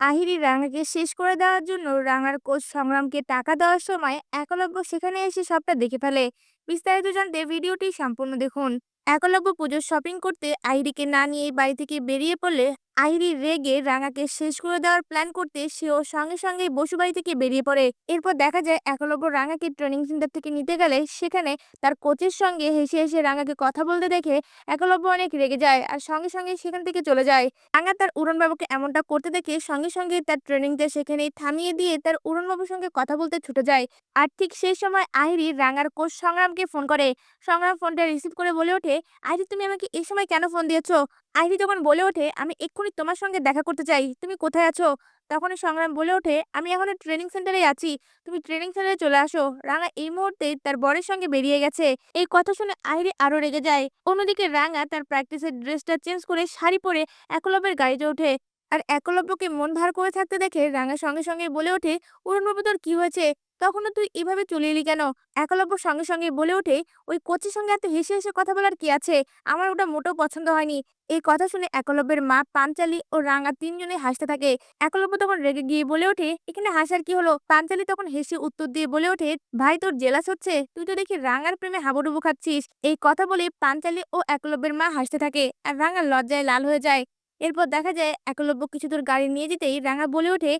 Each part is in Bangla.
আহিরি রাঙাকে শেষ করে দেওয়ার জন্য রাঙার কোচ সংগ্রামকে টাকা দেওয়ার সময় একলব্য সেখানে এসে সবটা দেখে ফেলে। বিস্তারিত জানতে ভিডিওটি সম্পূর্ণ দেখুন। একলব্য পুজোর শপিং করতে আহিরিকে না নিয়ে বাড়ি থেকে বেরিয়ে পড়লে আহিরি রেগে রাঙাকে শেষ করে দেওয়ার প্ল্যান করতে সেও সঙ্গে সঙ্গে বসুবাড়ি থেকে বেরিয়ে পড়ে। এরপর দেখা যায়, একলব্য রাঙাকে ট্রেনিং সেন্টার থেকে নিতে গেলে সেখানে তার কোচের সঙ্গে হেসে হেসে রাঙাকে কথা বলতে দেখে একলব্য অনেক রেগে যায় আর সঙ্গে সঙ্গে সেখান থেকে চলে যায়। রাঙা তার উড়নবাবুকে এমনটা করতে দেখে সঙ্গে সঙ্গে তার ট্রেনিংটা সেখানেই থামিয়ে দিয়ে তার উড়নবাবুর সঙ্গে কথা বলতে ছুটে যায়। আর ঠিক সেই সময় আহিরি রাঙার কোচ সংগ্রামকে ফোন করে। সংগ্রাম ফোনটা রিসিভ করে বলে ওঠে আহিরি তুমি আমাকে এই সময় কেন ফোন দিয়েছ? আহিরি তখন বলে ওঠে, আমি এক্ষুনি তোমার সঙ্গে দেখা করতে চাই, তুমি কোথায় আছো? তখনই সংগ্রাম বলে ওঠে, আমি এখনও ট্রেনিং সেন্টারে আছি, তুমি ট্রেনিং সেন্টারে চলে আসো। রাঙা এই মুহূর্তে তার বরের সঙ্গে বেরিয়ে গেছে। এই কথা শুনে আহিরি আরও রেগে যায়। অন্যদিকে রাঙা তার প্র্যাকটিসের ড্রেসটা চেঞ্জ করে শাড়ি পরে একলব্যের গাড়িতে ওঠে। আর একলব্যকে মন ভার করে থাকতে দেখে রাঙা সঙ্গে সঙ্গে বলে ওঠে উড়নবাবু তোর কি হয়েছে? তখনও তুই এভাবে চলে এলি কেন? একলব্য সঙ্গে সঙ্গে বলে ওঠে, ওই কোচের সঙ্গে এত হেসে হেসে কথা বলার কি আছে? আমার ওটা মোটেও পছন্দ হয়নি। এই কথা শুনে একলব্যের মা, পাঞ্চালি ও রাঙা তিনজনে হাসতে থাকে। একলব্য তখন রেগে গিয়ে বলে ওঠে, এখানে হাসার কি হলো? পাঞ্চালি তখন হেসে উত্তর দিয়ে বলে ওঠে, ভাই, তোর জেলাস হচ্ছে? তুই তো দেখি রাঙার প্রেমে হাবুডুবু খাচ্ছিস। এই কথা বলে পাঞ্চালি ও একলব্যের মা হাসতে থাকে, আর রাঙা লজ্জায় লাল হয়ে যায়। এরপর দেখা যায় একলব্য কিছু দূর গাড়ি নিয়ে যেতেই রাঙা বলে ওঠে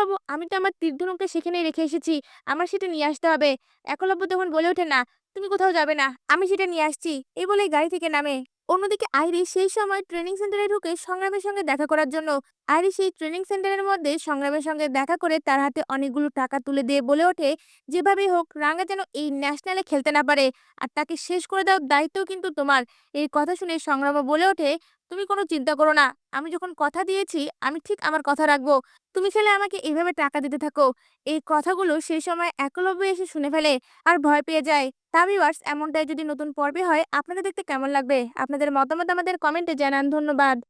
বাবু আমি তো আমার তীর্ধনুকটা সেখানেই রেখে এসেছি, আমার সেটা নিয়ে আসতে হবে। একলব্য তখন বলে ওঠে, না, তুমি কোথাও যাবে না, আমি সেটা নিয়ে আসছি। এই বলে গাড়ি থেকে নামে। অন্যদিকে আইরি সেই সময় ট্রেনিং সেন্টারে ঢুকে সংগ্রামের সঙ্গে দেখা করার জন্য আইরি সেই ট্রেনিং সেন্টারের মধ্যে সংগ্রামের সঙ্গে দেখা করে তার হাতে অনেকগুলো টাকা তুলে দিয়ে বলে ওঠে যেভাবে হোক রাঙা যেন এই ন্যাশনালে খেলতে না পারে আর তাকে শেষ করে দেওয়ার দায়িত্ব কিন্তু তোমার। এই কথা শুনে সংগ্রামও বলে ওঠে, তুমি কোনো চিন্তা করো না। আমি যখন কথা দিয়েছি, আমি ঠিক আমার কথা রাখব। তুমি খেলে আমাকে এইভাবে টাকা দিতে থাকো। এই কথাগুলো সেই সময় একলব্য এসে শুনে ফেলে আর ভয় পেয়ে যায়। তা ভিউয়ার্স এমনটাই যদি নতুন পর্বে হয়, আপনাদের দেখতে কেমন লাগবে? আপনাদের মতামত আমাদের কমেন্টে জানান। ধন্যবাদ।